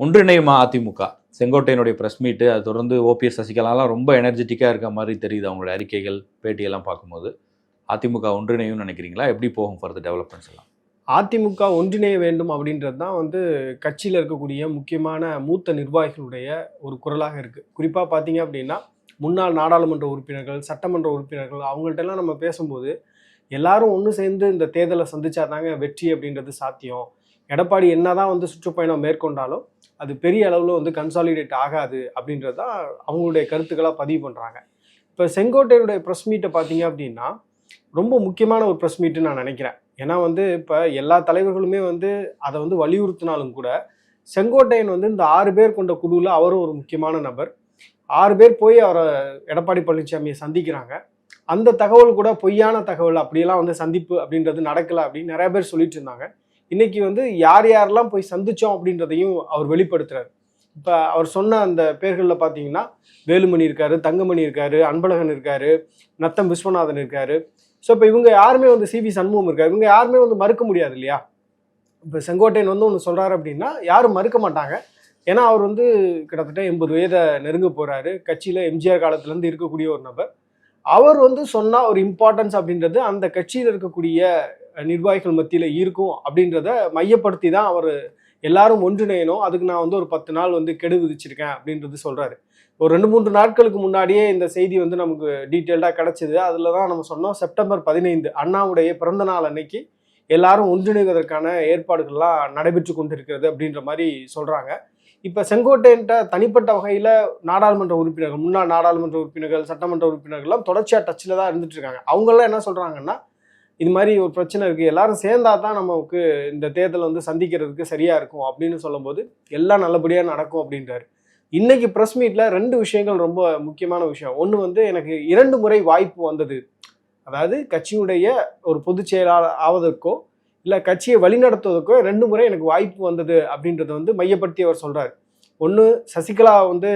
ஒன்றிணையுமா AIADMK? செங்கோட்டையனுடைய press மீட்டு அது தொடர்ந்து ஓபிஎஸ் சசிகலாலாம் ரொம்ப எனர்ஜெட்டிக்காக இருக்க மாதிரி தெரியுது அவங்களோட அறிக்கைகள் பேட்டியெல்லாம் பார்க்கும்போது. அதிமுக ஒன்றிணையும் நினைக்கிறீங்களா? எப்படி போகும் ஃபர்தர் டெவலப்மெண்ட்ஸ் எல்லாம்? அதிமுக ஒன்றிணைய வேண்டும் அப்படின்றது தான் வந்து கட்சியில் இருக்கக்கூடிய முக்கியமான மூத்த நிர்வாகிகளுடைய ஒரு குரலாக இருக்குது குறிப்பாக பார்த்தீங்க அப்படின்னா முன்னாள் நாடாளுமன்ற உறுப்பினர்கள் சட்டமன்ற உறுப்பினர்கள் அவங்கள்ட்டெல்லாம் நம்ம பேசும்போது எல்லாரும் ஒன்று சேர்ந்து இந்த தேர்தலை சந்திச்சாதாங்க வெற்றி அப்படின்றது சாத்தியம். எடப்பாடி என்னதான் வந்து சுற்றுப்பயணம் மேற்கொண்டாலும் அது பெரிய அளவில் வந்து கன்சாலிடேட் ஆகாது அப்படின்றது தான் அவங்களுடைய கருத்துக்களாக பதிவு பண்ணுறாங்க இப்போ செங்கோட்டையனுடைய ப்ரெஸ் மீட்டை பார்த்தீங்க அப்படின்னா ரொம்ப முக்கியமான ஒரு ப்ரெஸ் மீட்டுன்னு நான் நினைக்கிறேன். ஏன்னா வந்து இப்போ எல்லா தலைவர்களுமே வந்து அதை வந்து வலியுறுத்தினாலும் கூட செங்கோட்டையன் வந்து இந்த ஆறு பேர் கொண்ட குழுவில் அவரும் ஒரு முக்கியமான நபர். ஆறு பேர் போய் அவரை எடப்பாடி பழனிசாமியை சந்திக்கிறாங்க. அந்த தகவல் கூட பொய்யான தகவல் அப்படியெல்லாம் வந்து சந்திப்பு அப்படின்றது நடக்கலை அப்படின்னு நிறைய பேர் சொல்லிட்டு இருந்தாங்க. இன்னைக்கு வந்து யார் யாரெல்லாம் போய் சந்திச்சோம் அப்படின்றதையும் அவர் வெளிப்படுத்துறாரு. இப்போ அவர் சொன்ன அந்த பேர்களில் பார்த்தீங்கன்னா வேலுமணி இருக்காரு தங்கமணி இருக்காரு அன்பழகன் இருக்காரு நத்தம் விஸ்வநாதன் இருக்காரு. ஸோ இப்போ இவங்க யாருமே வந்து சிவி சண்முகம் இருக்காரு. இவங்க யாருமே வந்து மறுக்க முடியாது இல்லையா? இப்போ செங்கோட்டையன் வந்து ஒன்று சொல்கிறாரு அப்படின்னா யாரும் மறுக்க மாட்டாங்க. ஏன்னா அவர் வந்து கிட்டத்தட்ட எண்பது வயதை நெருங்க போகிறாரு கட்சியில் எம்ஜிஆர் காலத்துலேருந்து இருக்கக்கூடிய ஒரு நபர். அவர் வந்து சொன்னால் ஒரு இம்பார்ட்டன்ஸ் அப்படின்றது அந்த கட்சியில் இருக்கக்கூடிய நிர்வாகிகள் மத்தியில் இருக்கும் அப்படின்றத மையப்படுத்தி தான் அவர் எல்லாரும் ஒன்றிணையணும். அதுக்கு நான் வந்து ஒரு பத்து நாள் வந்து கெடு விதிச்சிருக்கேன் அப்படின்றது சொல்கிறாரு ஒரு ரெண்டு மூன்று நாட்களுக்கு முன்னாடியே இந்த செய்தி வந்து நமக்கு டீட்டெயில்டாக கிடச்சிது. அதில் தான் நம்ம சொன்னோம் செப்டம்பர் பதினைந்து அண்ணாவுடைய பிறந்த நாள் அன்னைக்கு எல்லாரும் ஒன்றிணைவதற்கான ஏற்பாடுகள்லாம் நடைபெற்று கொண்டிருக்கிறது அப்படின்ற மாதிரி சொல்கிறாங்க இப்போ செங்கோட்டையன்ட்ட தனிப்பட்ட வகையில் நாடாளுமன்ற உறுப்பினர்கள் முன்னாள் நாடாளுமன்ற உறுப்பினர்கள் சட்டமன்ற உறுப்பினர்கள்லாம் தொடர்ச்சியாக டச்சில் தான் இருந்துட்டு இருக்காங்க. அவங்கெல்லாம் என்ன சொல்கிறாங்கன்னா இது மாதிரி ஒரு பிரச்சனை இருக்குது எல்லாரும் சேர்ந்தா தான் நமக்கு இந்த தேர்தல் வந்து சந்திக்கிறதுக்கு சரியாக இருக்கும் அப்படின்னு சொல்லும்போது எல்லாம் நல்லபடியாக நடக்கும் அப்படின்றாரு. இன்னைக்கு ப்ரெஸ் மீட்டில் ரெண்டு விஷயங்கள் ரொம்ப முக்கியமான விஷயம். ஒன்று வந்து எனக்கு இரண்டு முறை வாய்ப்பு வந்தது. அதாவது கட்சியுடைய ஒரு பொதுச் செயலாளர் ஆவதற்கோ இல்லை கட்சியை வழிநடத்துவதற்கோ ரெண்டு முறை எனக்கு வாய்ப்பு வந்தது அப்படின்றத வந்து மையப்படுத்தி அவர் சொல்கிறார் ஒன்று சசிகலா வந்து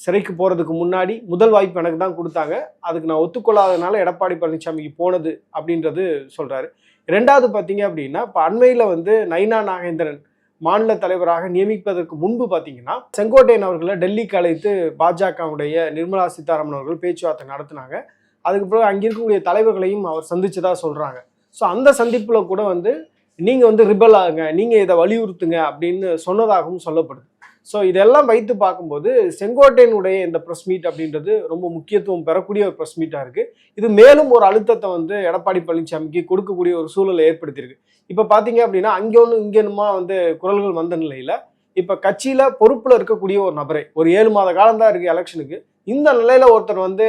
சிறைக்கு போகிறதுக்கு முன்னாடி முதல் வாய்ப்பு எனக்கு தான் கொடுத்தாங்க. அதுக்கு நான் ஒத்துக்கொள்ளாதனால எடப்பாடி பழனிசாமிக்கு போனது அப்படின்றது சொல்கிறாரு ரெண்டாவது பார்த்தீங்க அப்படின்னா இப்போ அண்மையில் வந்து நைனா நாகேந்திரன் மாநில தலைவராக நியமிப்பதற்கு முன்பு பார்த்தீங்கன்னா செங்கோட்டையன் அவர்களை டெல்லிக்கு அழைத்து பாஜகவுடைய நிர்மலா சீதாராமன் அவர்கள் பேச்சுவார்த்தை நடத்தினாங்க. அதுக்கு பிறகு அங்கே இருக்கக்கூடிய தலைவர்களையும் அவர் சந்திச்சதா சொல்கிறாங்க ஸோ அந்த சந்திப்பில் கூட வந்து நீங்கள் வந்து ரிபல் ஆகுங்க நீங்கள் இதை வலியுறுத்துங்க அப்படின்னு சொன்னதாகவும் சொல்லப்படுது. ஸோ இதெல்லாம் வைத்து பார்க்கும்போது செங்கோட்டையனுடைய இந்த ப்ரெஸ் மீட் அப்படின்றது ரொம்ப முக்கியத்துவம் பெறக்கூடிய ஒரு ப்ரெஸ் மீட்டாக இருக்குது இது மேலும் ஒரு அழுத்தத்தை வந்து எடப்பாடி பழனிசாமிக்கு கொடுக்கக்கூடிய ஒரு சூழலை ஏற்படுத்தியிருக்கு. இப்போ பார்த்தீங்க அப்படின்னா அங்கே ஒன்று இங்கே ஒன்றுமா வந்து குரல்கள் வந்த நிலையில் இப்போ கட்சியில் பொறுப்பில் இருக்கக்கூடிய ஒரு நபரை ஒரு ஏழு மாத காலம் தான் இருக்குது எலெக்ஷனுக்கு இந்த நிலையில் ஒருத்தர் வந்து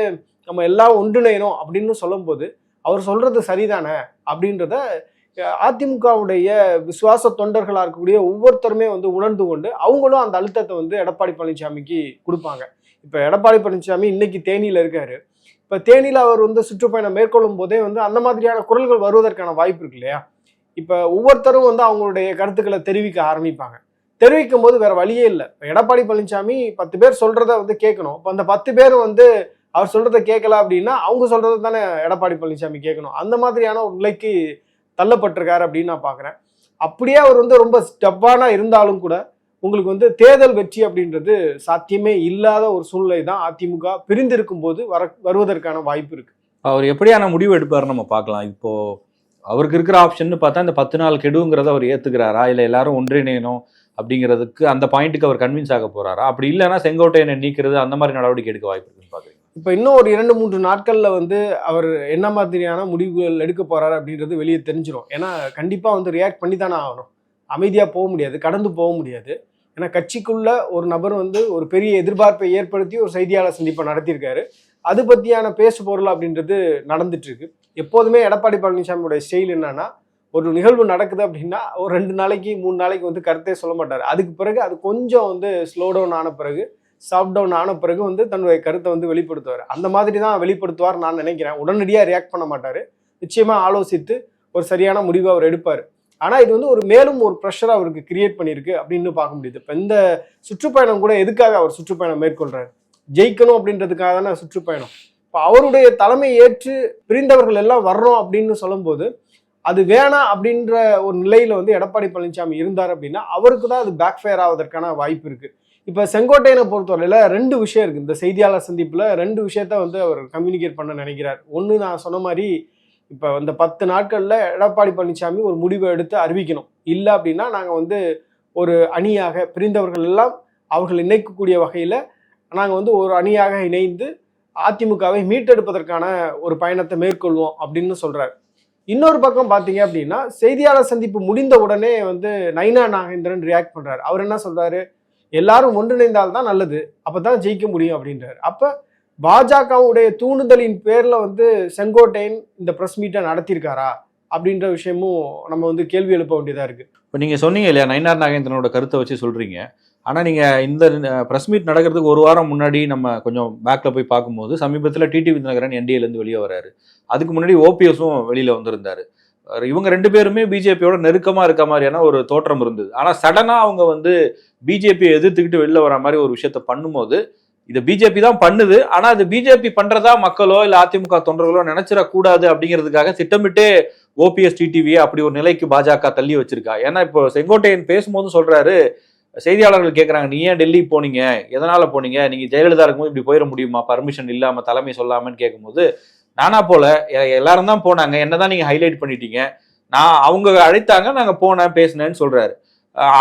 நம்ம எல்லாம் ஒன்றிணையணும் அப்படின்னு சொல்லும்போது அவர் சொல்கிறது சரிதானே அப்படின்றத அதிமுகவுடைய விசுவாச தொண்டர்களாக இருக்கக்கூடிய ஒவ்வொருத்தருமே வந்து உணர்ந்து கொண்டு அவங்களும் அந்த அழுத்தத்தை வந்து எடப்பாடி பழனிசாமிக்கு கொடுப்பாங்க. இப்போ எடப்பாடி பழனிசாமி இன்னைக்கு தேனியில் இருக்காரு. இப்போ தேனியில் அவர் வந்து சுற்றுப்பயணம் மேற்கொள்ளும் போதே வந்து அந்த மாதிரியான குரல்கள் வருவதற்கான வாய்ப்பு இருக்கு இல்லையா? இப்போ ஒவ்வொருத்தரும் வந்து அவங்களுடைய கருத்துக்களை தெரிவிக்க ஆரம்பிப்பாங்க. தெரிவிக்கும் போது வேற வழியே இல்லை. இப்போ எடப்பாடி பழனிசாமி பத்து பேர் சொல்றத வந்து கேட்கணும். இப்போ அந்த பத்து பேர் வந்து அவர் சொல்றத கேட்கல அப்படின்னா அவங்க சொல்றதை தானே எடப்பாடி பழனிசாமி கேட்கணும். அந்த மாதிரியான ஒரு நிலைக்கு தள்ளப்பட்டிருக்காரு அப்படின்னு நான் பார்க்குறேன் அப்படியே அவர் வந்து ரொம்ப ஸ்டெப்பானா இருந்தாலும் கூட உங்களுக்கு வந்து தேர்தல் வெற்றி அப்படின்றது சாத்தியமே இல்லாத ஒரு சூழ்நிலை தான் அதிமுக பிரிந்திருக்கும் போது வர வருவதற்கான வாய்ப்பு இருக்கு. அவர் எப்படியான முடிவு எடுப்பார் நம்ம பார்க்கலாம். இப்போ அவருக்கு இருக்கிற ஆப்ஷன் பார்த்தா இந்த பத்து நாள் கெடுங்கிறத அவர் ஏத்துக்கிறாரா? இல்லை எல்லாரும் ஒன்றிணையணும் அப்படிங்கிறதுக்கு அந்த பாயிண்ட்டுக்கு அவர் கன்வின்ஸ் ஆக போறாரா? அப்படி இல்லைன்னா செங்கோட்டையனை நீக்கிறது அந்த மாதிரி நடவடிக்கை எடுக்க வாய்ப்பு இப்போ இன்னும் ஒரு இரண்டு மூன்று நாட்களில் வந்து அவர் என்ன மாதிரியான முடிவுகள் எடுக்க போறாரு அப்படின்றது வெளியே தெரிஞ்சிடும் ஏன்னா கண்டிப்பாக வந்து ரியாக்ட் பண்ணி தானே ஆகணும். அமைதியாக போக முடியாது கடந்து போக முடியாது. ஏன்னா கட்சிக்குள்ள ஒரு நபர் வந்து ஒரு பெரிய எதிர்பார்ப்பை ஏற்படுத்தி ஒரு செய்தியாளர் சந்திப்பை நடத்தியிருக்காரு. அது பற்றியான பேசு பொருள் அப்படின்றது நடந்துட்டு இருக்கு எப்போதுமே எடப்பாடி பழனிசாமியோட ஸ்டைல் என்னன்னா ஒரு நிகழ்வு நடக்குது அப்படின்னா ஒரு ரெண்டு நாளைக்கு மூணு நாளைக்கு வந்து கருத்தே சொல்ல மாட்டார். அதுக்கு பிறகு அது கொஞ்சம் வந்து ஸ்லோ டவுன் ஆன பிறகு சாஃப்ட் டவுன் ஆன பிறகு வந்து தன்னுடைய கருத்தை வந்து வெளிப்படுத்துவார். அந்த மாதிரி தான் வெளிப்படுத்துவார் நான் நினைக்கிறேன். உடனடியாக ரியாக்ட் பண்ண மாட்டார். நிச்சயமாக ஆலோசித்து ஒரு சரியான முடிவை அவர் எடுப்பார். ஆனால் இது வந்து ஒரு மேலும் ஒரு ப்ரெஷர் அவருக்கு கிரியேட் பண்ணியிருக்கு அப்படின்னு பார்க்க முடியுது. இப்போ இந்த சுற்றுப்பயணம் கூட எதுக்காக அவர் சுற்றுப்பயணம் மேற்கொள்கிறார் ஜெயிக்கணும் அப்படின்றதுக்காக தானே சுற்றுப்பயணம். இப்போ அவருடைய தலைமை ஏற்று பிரிந்தவர்கள் எல்லாம் வர்றோம் அப்படின்னு சொல்லும்போது அது வேணாம் அப்படின்ற ஒரு நிலையில வந்து எடப்பாடி பழனிசாமி இருந்தார் அப்படின்னா அவருக்கு தான் அது பேக் ஃபயர் ஆவதற்கான வாய்ப்பு இருக்குது இப்போ செங்கோட்டையனை பொறுத்தவரையில் ரெண்டு விஷயம் இருக்குது இந்த செய்தியாளர் சந்திப்பில் ரெண்டு விஷயத்த வந்து அவர் கம்யூனிகேட் பண்ண நினைக்கிறார். ஒன்று நான் சொன்ன மாதிரி இப்போ அந்த பத்து நாட்களில் எடப்பாடி பழனிசாமி ஒரு முடிவை எடுத்து அறிவிக்கணும். இல்லை அப்படின்னா நாங்கள் வந்து ஒரு அணியாக பிரிந்தவர்கள் எல்லாம் அவர்கள் இணைக்கக்கூடிய வகையில் நாங்கள் வந்து ஒரு அணியாக இணைந்து அதிமுகவை மீட்டெடுப்பதற்கான ஒரு பயணத்தை மேற்கொள்வோம் அப்படின்னு சொல்கிறார் இன்னொரு பக்கம் பார்த்தீங்க அப்படின்னா செய்தியாளர் சந்திப்பு முடிந்த உடனே வந்து நைனா நாகேந்திரன் ரியாக்ட் பண்ணுறாரு அவர் என்ன சொல்கிறாரு எல்லாரும் ஒன்றிணைந்தால் தான் நல்லது. அப்பதான் ஜெயிக்க முடியும் அப்படின்றாரு. அப்ப பாஜகவுடைய தூண்டுதலின் பேர்ல வந்து செங்கோட்டையன் இந்த பிரஸ் மீட்டை நடத்தியிருக்காரா அப்படின்ற விஷயமும் நம்ம வந்து கேள்வி எழுப்ப வேண்டியதா இருக்கு. இப்போ நீங்கள் சொன்னீங்க இல்லையா நயினார் நாகேந்திரனோட கருத்தை வச்சு சொல்கிறீங்க ஆனால் நீங்கள் இந்த ப்ரெஸ் மீட் நடக்கிறதுக்கு ஒரு வாரம் முன்னாடி நம்ம கொஞ்சம் பேக்கில் போய் பார்க்கும்போது சமீபத்தில் டிடி விதிநகரன் என்டிஏலேருந்து வெளியே வராரு. அதுக்கு முன்னாடி ஓபிஎஸும் வெளியில் வந்திருந்தாரு. இவங்க ரெண்டு பேருமே பிஜேபியோட நெருக்கமாக இருக்க மாதிரியான ஒரு தோற்றம் இருந்தது. ஆனால் சடனாக அவங்க வந்து பிஜேபியை எதிர்த்துக்கிட்டு வெளில வர மாதிரி ஒரு விஷயத்த பண்ணும்போது இதை பிஜேபி தான் பண்ணுது. ஆனால் அது பிஜேபி பண்ணுறதா மக்களோ இல்லை அதிமுக தொண்டர்களோ நினைச்சிடக்கூடாது அப்படிங்கிறதுக்காக திட்டமிட்டே ஓபிஎஸ் டிடிவியை அப்படி ஒரு நிலைக்கு பாஜக தள்ளி வச்சிருக்கா? ஏன்னா இப்போ செங்கோட்டையன் பேசும்போது சொல்றாரு செய்தியாளர்கள் கேட்குறாங்க நீ ஏன் டெல்லி போனீங்க? எதனால போனீங்க? நீங்க ஜெயலலிதா இருக்கும்போது இப்படி போயிட முடியுமா? பர்மிஷன் இல்லாம தலைமை சொல்லாமன்னு கேட்கும்போது நானா போல. எ- எல்லாரும் தான் போனாங்க. என்னதான் நீங்க ஹைலைட் பண்ணிட்டீங்க. நான் அவங்க அழைத்தாங்க. நாங்க போனேன் பேசினேன்னு சொல்றாரு.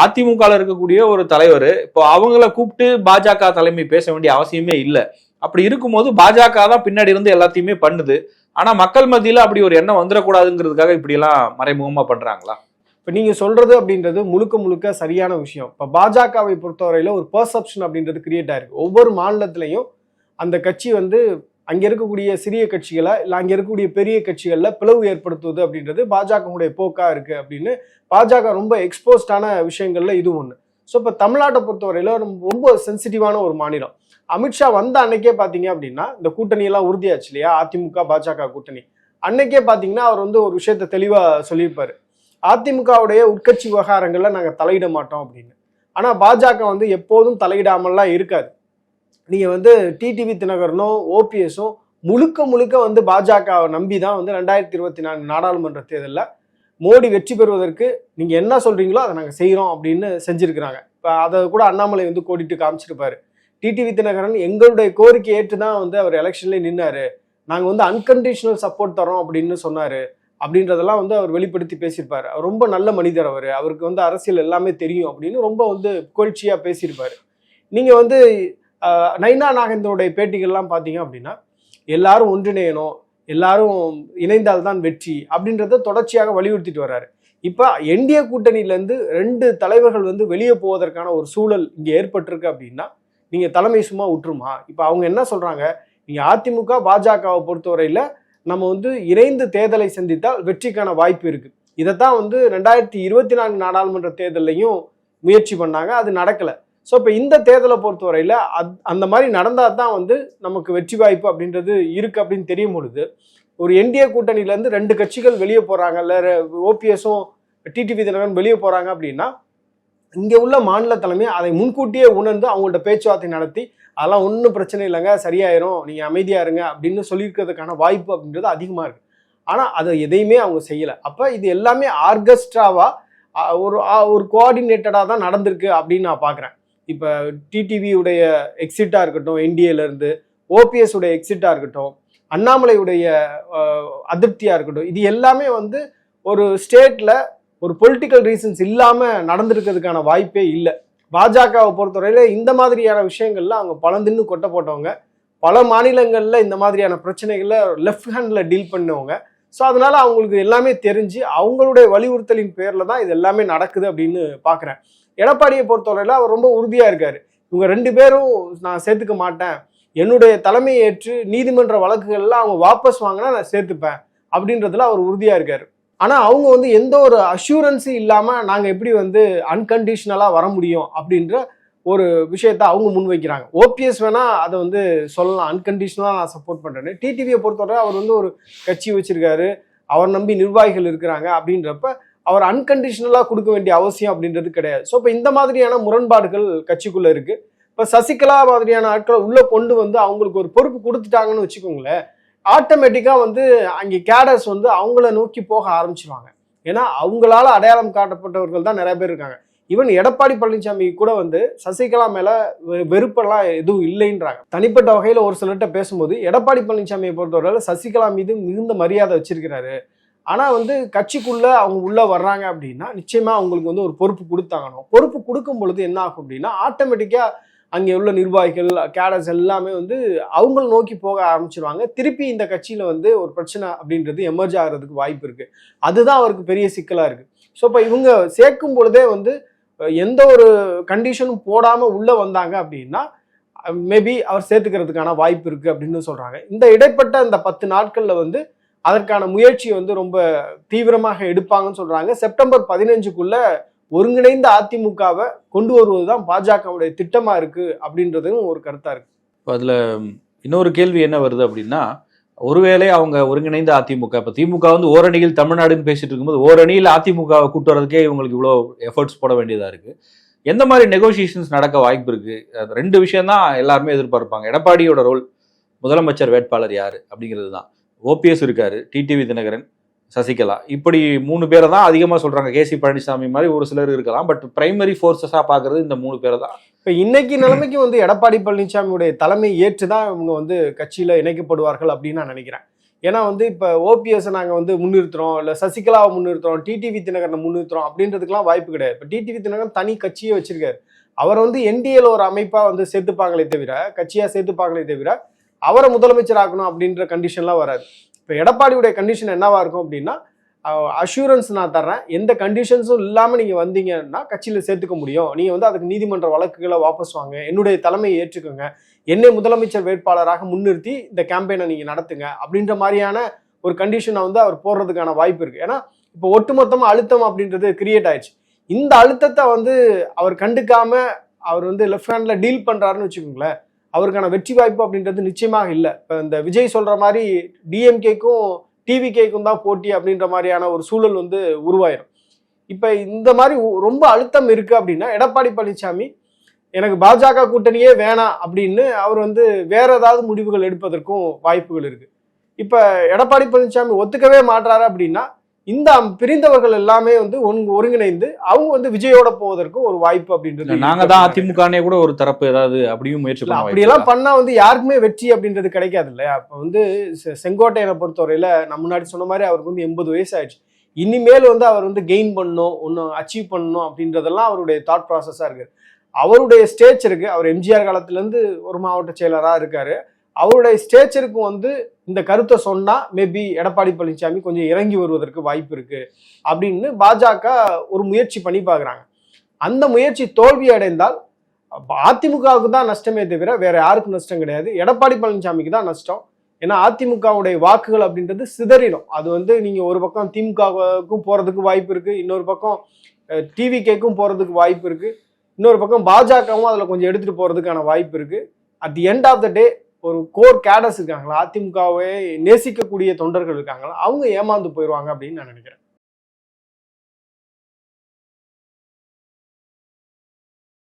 அதிமுக இருக்கக்கூடிய ஒரு தலைவர் இப்போ அவங்கள கூப்பிட்டு பாஜக தலைமை பேச வேண்டிய அவசியமே இல்லை. அப்படி இருக்கும்போது பாஜக தான் பின்னாடி இருந்து எல்லாத்தையுமே பண்ணுது. ஆனா மக்கள் மத்தியில அப்படி ஒரு எண்ணம் வந்துடக்கூடாதுங்கிறதுக்காக இப்படி எல்லாம் மறைமுகமா பண்றாங்களா? இப்போ நீங்க சொல்றது அப்படின்றது முழுக்க முழுக்க சரியான விஷயம். இப்போ பாஜகவை பொறுத்தவரையில ஒரு பர்செப்ஷன் அப்படின்றது கிரியேட் ஆயிருக்கு. ஒவ்வொரு மாநிலத்திலையும் அந்த கட்சி வந்து அங்கே இருக்கக்கூடிய சிறிய கட்சிகளை இல்லை அங்கே இருக்கக்கூடிய பெரிய கட்சிகளில் பிளவு ஏற்படுத்துவது அப்படின்றது பாஜகவுடைய போக்காக இருக்குது அப்படின்னு பாஜக ரொம்ப எக்ஸ்போஸ்டான விஷயங்களில் இது ஒன்று ஸோ இப்போ தமிழ்நாட்டை பொறுத்தவரையில ரொம்ப- சென்சிட்டிவான ஒரு மாநிலம். அமித்ஷா வந்த அன்னைக்கே பார்த்தீங்க அப்படின்னா இந்த கூட்டணியெல்லாம் உறுதியாச்சு இல்லையா? அதிமுக பாஜக கூட்டணி. அன்னைக்கே பார்த்தீங்கன்னா அவர் வந்து ஒரு விஷயத்த தெளிவாக சொல்லியிருப்பார். அதிமுகவுடைய உட்கட்சி விவகாரங்களில் நாங்கள் தலையிட மாட்டோம் அப்படின்னு. ஆனால் பாஜக வந்து எப்போதும் தலையிடாமல்லாம் இருக்காது. நீங்கள் வந்து டிடிவி தினகரனும் ஓபிஎஸும் முழுக்க முழுக்க வந்து பாஜகவை நம்பி தான் வந்து ரெண்டாயிரத்தி இருபத்தி நான்கு நாடாளுமன்ற தேர்தலில் மோடி வெற்றி பெறுவதற்கு நீங்கள் என்ன சொல்கிறீங்களோ அதை நாங்கள் செய்கிறோம் அப்படின்னு செஞ்சுருக்கிறாங்க. இப்போ அதை கூட அண்ணாமலை வந்து கோடிட்டு காமிச்சிருப்பார். டிடிவி தினகரன் எங்களுடைய கோரிக்கை ஏற்று தான் வந்து அவர் எலெக்ஷன்லேயே நின்னாரு. நாங்கள் வந்து அன்கண்டிஷனல் சப்போர்ட் தரோம் அப்படின்னு சொன்னார். அப்படின்றதெல்லாம் வந்து அவர் வெளிப்படுத்தி பேசியிருப்பார். அவர் ரொம்ப நல்ல மனிதர் அவர். அவருக்கு வந்து அரசியல் எல்லாமே தெரியும் அப்படின்னு ரொம்ப வந்து புகழ்ச்சியாக பேசியிருப்பார். நீங்கள் வந்து நைனா நாகேந்திரோடைய பேட்டிகள்லாம் பார்த்தீங்க அப்படின்னா எல்லாரும் ஒன்றிணையணும் எல்லாரும் இணைந்தால்தான் வெற்றி அப்படின்றத தொடர்ச்சியாக வலியுறுத்திட்டு வர்றாரு. இப்போ என்டிஏ கூட்டணியிலேருந்து ரெண்டு தலைவர்கள் வந்து வெளியே போவதற்கான ஒரு சூழல் இங்கே ஏற்பட்டிருக்கு அப்படின்னா நீங்கள் தலைமை சும்மா விட்டுருமா? இப்போ அவங்க என்ன சொல்கிறாங்க நீங்கள் அதிமுக பாஜகவை பொறுத்தவரையில் நம்ம வந்து இணைந்து தேர்தலை சந்தித்தால் வெற்றிக்கான வாய்ப்பு இருக்குது இதைத்தான் வந்து ரெண்டாயிரத்தி இருபத்தி நான்கு நாடாளுமன்ற தேர்தலையும் முயற்சி பண்ணாங்க. அது நடக்கலை. ஸோ இப்போ இந்த தேர்தலை பொறுத்தவரையில் அத் அந்த மாதிரி நடந்தால் தான் வந்து நமக்கு வெற்றி வாய்ப்பு அப்படின்றது இருக்குது அப்படின்னு தெரியும் பொழுது ஒரு என்டிஏ கூட்டணியிலேருந்து ரெண்டு கட்சிகள் வெளியே போகிறாங்க இல்லை ஓபிஎஸும் டிடிவி தினகரன் வெளியே போகிறாங்க அப்படின்னா இங்கே உள்ள மாநில தலைமை அதை முன்கூட்டியே உணர்ந்து அவங்கள்ட்ட பேச்சுவார்த்தை நடத்தி அதெல்லாம் ஒன்றும் பிரச்சனை இல்லைங்க சரியாயிரும் நீங்கள் அமைதியாக இருங்க அப்படின்னு சொல்லியிருக்கிறதுக்கான வாய்ப்பு அப்படின்றது அதிகமாக இருக்குது ஆனால் அதை எதையுமே அவங்க செய்யலை. அப்போ இது எல்லாமே ஆர்கெஸ்ட்ராவாக ஒரு ஒரு கோஆர்டினேட்டடாக தான் நடந்திருக்கு அப்படின்னு நான் பார்க்குறேன் இப்போ டிடிவியுடைய எக்ஸிட்டாக இருக்கட்டும் NDA இருந்து ஓபிஎஸ் உடைய எக்ஸிட்டாக இருக்கட்டும் அண்ணாமலையுடைய அதிருப்தியாக அதிருப்தியா இருக்கட்டும் இது எல்லாமே வந்து ஒரு ஸ்டேட்ல ஒரு பொலிட்டிக்கல் ரீசன்ஸ் இல்லாம நடந்திருக்கிறதுக்கான வாய்ப்பே இல்லை. பாஜகவை பொறுத்தவரையில இந்த மாதிரியான விஷயங்கள்லாம் அவங்க பழந்தின்னு கொட்ட போட்டவங்க பல மாநிலங்களில் இந்த மாதிரியான பிரச்சனைகளை லெஃப்ட் ஹேண்டில் டீல் பண்ணுவாங்க. ஸோ அதனால அவங்களுக்கு எல்லாமே தெரிஞ்சு அவங்களுடைய வலியுறுத்தலின் பேரில் தான் இது எல்லாமே நடக்குது அப்படின்னு பார்க்குறேன் எடப்பாடியை பொறுத்தவரையில் அவர் ரொம்ப உறுதியாக இருக்கார். இவங்க ரெண்டு பேரும் நான் சேர்த்துக்க மாட்டேன். என்னுடைய தலைமையை ஏற்று நீதிமன்ற வழக்குகள்லாம் அவங்க வாபஸ் வாங்கினா நான் சேர்த்துப்பேன் அப்படின்றதுல அவர் உறுதியாக இருக்கார். ஆனால் அவங்க வந்து எந்த ஒரு அஷூரன்ஸும் இல்லாமல் நாங்கள் எப்படி வந்து அன்கண்டிஷ்னலாக வர முடியும் அப்படின்ற ஒரு விஷயத்த அவங்க முன்வைக்கிறாங்க. ஓபிஎஸ் வேணால் அதை வந்து சொல்லலாம். அன்கண்டிஷனலா நான் சப்போர்ட் பண்ணுறேன்னு டிடிவியை பொறுத்தவரை அவர் வந்து ஒரு கட்சி வச்சுருக்காரு. அவர் நம்பி நிர்வாகிகள் இருக்கிறாங்க அப்படின்றப்ப அவர் அன்கண்டிஷனலாக கொடுக்க வேண்டிய அவசியம் அப்படின்றது கிடையாது. ஸோ இப்போ இந்த மாதிரியான முரண்பாடுகள் கட்சிக்குள்ளே இருக்குது இப்போ சசிகலா மாதிரியான ஆட்களை உள்ளே கொண்டு வந்து அவங்களுக்கு ஒரு பொறுப்பு கொடுத்துட்டாங்கன்னு வச்சுக்கோங்களேன் ஆட்டோமேட்டிக்காக வந்து அங்கே கேடர்ஸ் வந்து அவங்கள நோக்கி போக ஆரம்பிச்சிருவாங்க. ஏன்னா அவங்களால அடையாளம் காட்டப்பட்டவர்கள் தான் நிறைய பேர் இருக்காங்க. ஈவன் எடப்பாடி பழனிசாமி கூட வந்து சசிகலா மேல வெ- வெறுப்பெல்லாம் எதுவும் இல்லைன்றாங்க. தனிப்பட்ட வகையில் ஒரு சிலர்கிட்ட பேசும்போது எடப்பாடி பழனிசாமியை பொறுத்தவரை சசிகலா மீது மிகுந்த மரியாதை வச்சிருக்கிறாரு. ஆனால் வந்து கட்சிக்குள்ள அவங்க உள்ளே வர்றாங்க அப்படின்னா நிச்சயமாக அவங்களுக்கு வந்து ஒரு பொறுப்பு கொடுத்தாங்கணும் பொறுப்பு கொடுக்கும் பொழுது என்ன ஆகும் அப்படின்னா ஆட்டோமேட்டிக்காக அங்கே உள்ள நிர்வாகிகள் கேடர்ஸ் எல்லாமே வந்து அவங்கள நோக்கி போக ஆரம்பிச்சிருவாங்க. திருப்பி இந்த கட்சியில் வந்து ஒரு பிரச்சனை அப்படின்றது எமர்ஜ் ஆகிறதுக்கு வாய்ப்பு இருக்குது அதுதான் அவருக்கு பெரிய சிக்கலாக இருக்குது ஸோ இப்போ இவங்க சேர்க்கும் பொழுதே வந்து எந்த ஒரு கண்டிஷனும் போடாமல் உள்ளே வந்தாங்க அப்படின்னா மேபி அவர் சேர்த்துக்கிறதுக்கான வாய்ப்பு இருக்குது அப்படின்னு சொல்கிறாங்க இந்த இடைப்பட்ட இந்த பத்து நாட்களில் வந்து அதற்கான முயற்சியை வந்து ரொம்ப தீவிரமாக எடுப்பாங்கன்னு சொல்றாங்க. செப்டம்பர் பதினஞ்சுக்குள்ள ஒருங்கிணைந்த அதிமுகவை கொண்டு வருவதுதான் பாஜகவுடைய திட்டமா இருக்கு அப்படின்றதும் ஒரு கருத்தா இருக்கு. இப்போ அதில் இன்னொரு கேள்வி என்ன வருது அப்படின்னா ஒருவேளை அவங்க ஒருங்கிணைந்த அதிமுக இப்போ திமுக வந்து ஓரணியில் தமிழ்நாடுன்னு பேசிட்டு இருக்கும்போது ஓரணியில் அதிமுகவை கூட்டு வரதுக்கே இவங்களுக்கு இவ்வளோ எஃபர்ட்ஸ் போட வேண்டியதாக இருக்கு. எந்த மாதிரி நெகோசியேஷன்ஸ் நடக்க வாய்ப்பு இருக்கு? அது ரெண்டு விஷயம் தான் எல்லாருமே எதிர்பார்ப்பாங்க. எடப்பாடியோட ரோல் முதலமைச்சர் வேட்பாளர் யாரு அப்படிங்கிறது தான் ஓபிஎஸ் இருக்காரு டிடிவி தினகரன் சசிகலா. இப்படி மூணு பேரை தான் அதிகமாக சொல்கிறாங்க கேசி பழனிசாமி மாதிரி ஒரு சிலர் இருக்கலாம். பட் பிரைமரி ஃபோர்ஸஸாக பார்க்குறது இந்த மூணு பேரை தான். இப்போ இன்னைக்கு நிலைமைக்கு வந்து எடப்பாடி பழனிசாமியுடைய தலைமை ஏற்று தான் இவங்க வந்து கட்சியில் இணைக்கப்படுவார்கள் அப்படின்னு நான் நினைக்கிறேன். ஏன்னா வந்து இப்போ ஓபிஎஸ்ஸை நாங்கள் வந்து முன்னிறுத்துறோம் இல்லை சசிகலாவை முன்னிறுத்துறோம் டிடிவி தினகரனை முன்னிறுத்துறோம் அப்படின்றதுக்குலாம் வாய்ப்பு கிடையாது. இப்போ டிடிவி தினகரன் தனி கட்சியை வச்சிருக்காரு. அவர் வந்து என்டிஏல ஒரு அமைப்பாக வந்து சேர்த்துப்பாங்களே தவிர கட்சியாக சேர்த்துப்பாங்களே தவிர அவரை முதலமைச்சர் ஆக்கணும் அப்படின்ற கண்டிஷன்லாம் வராது. இப்போ எடப்பாடியுடைய கண்டிஷன் என்னவா இருக்கும் அப்படின்னா அஷூரன்ஸ் நான் தர்றேன். எந்த கண்டிஷன்ஸும் இல்லாமல் நீங்கள் வந்தீங்கன்னா கட்சியில் சேர்த்துக்க முடியும். நீங்கள் வந்து அதுக்கு நீதிமன்ற வழக்குகளை வாபஸ் வாங்க என்னுடைய தலைமையை ஏற்றுக்கோங்க. என்னை முதலமைச்சர் வேட்பாளராக முன்னிறுத்தி இந்த கேம்பெயினை நீங்கள் நடத்துங்க அப்படின்ற மாதிரியான ஒரு கண்டிஷனை வந்து அவர் போடுறதுக்கான வாய்ப்பு இருக்குது ஏன்னா இப்போ ஒட்டுமொத்தமாக அழுத்தம் அப்படின்றது கிரியேட் ஆயிடுச்சு. இந்த அழுத்தத்தை வந்து அவர் கண்டுக்காம அவர் வந்து லெஃப்ட் ஹேண்டில் டீல் பண்ணுறாருன்னு வச்சுக்கோங்களேன். அவருக்கான வெற்றி வாய்ப்பு அப்படின்றது நிச்சயமாக இல்லை. இப்போ இந்த விஜய் சொல்கிற மாதிரி டிஎம்கேக்கும் டிவிகேக்கும் தான் போட்டி அப்படின்ற மாதிரியான ஒரு சூழல் வந்து உருவாயிரும். இப்போ இந்த மாதிரி ரொம்ப அழுத்தம் இருக்கு அப்படின்னா எடப்பாடி பழனிசாமி எனக்கு பாஜக கூட்டணியே வேணாம் அப்படின்னு அவர் வந்து வேற ஏதாவது முடிவுகள் எடுப்பதற்கும் வாய்ப்புகள் இருக்கு. இப்போ எடப்பாடி பழனிசாமி ஒத்துக்கவே மாட்டாரு அப்படின்னா இந்த பிரிந்தவர்கள் எல்லாமே வந்து ஒருங்க- ஒருங்கிணைந்து அவங்க வந்து விஜயோட போவதற்கும் ஒரு வாய்ப்பு அப்படின்றது நாங்க தான் அதிமுகனே கூட ஒரு தரப்பு ஏதாவது அப்படியும் முயற்சி அப்படியெல்லாம் பண்ணா வந்து யாருக்குமே வெற்றி அப்படின்றது கிடைக்காது இல்லையா? அப்ப வந்து செங்கோட்டையனை பொறுத்தவரையில நான் முன்னாடி சொன்ன மாதிரி அவருக்கு வந்து எண்பது வயசு ஆயிடுச்சு இனிமேல் வந்து அவர் வந்து கெயின் பண்ணணும் ஒன்றும் அச்சீவ் பண்ணணும் அப்படின்றதெல்லாம் அவருடைய தாட் ப்ராசஸா இருக்கு. அவருடைய ஸ்டேச் இருக்கு. அவர் எம்ஜிஆர் காலத்துல இருந்து ஒரு மாவட்ட செயலரா இருக்காரு. அவருடைய ஸ்டேச்சருக்கு வந்து இந்த கருத்தை சொன்னா மேபி எடப்பாடி பழனிசாமி கொஞ்சம் இறங்கி வருவதற்கு வாய்ப்பு இருக்கு அப்படின்னு பாஜக ஒரு முயற்சி பண்ணி பார்க்குறாங்க. அந்த முயற்சி தோல்வி அடைந்தால் அதிமுகவுக்கு தான் நஷ்டமே தவிர வேற யாருக்கும் நஷ்டம் கிடையாது. எடப்பாடி பழனிசாமிக்கு தான் நஷ்டம். ஏன்னா அதிமுகவுடைய வாக்குகள் அப்படின்றது சிதறிடும். அது வந்து நீங்க ஒரு பக்கம் திமுகவுக்கும் போறதுக்கு வாய்ப்பு இருக்கு இன்னொரு பக்கம் டிவி கேக்கும் போறதுக்கு வாய்ப்பு இருக்கு இன்னொரு பக்கம் பாஜகவும் அதில் கொஞ்சம் எடுத்துட்டு போறதுக்கான வாய்ப்பு இருக்கு. At the end of the day ஒரு கோர் கேடர்ஸ் இருக்காங்களா அதிமுகவை நேசிக்கக்கூடிய தொண்டர்கள் இருக்காங்களா அவங்க ஏமாந்து போயிடுவாங்க அப்படின்னு நான் நினைக்கிறேன்.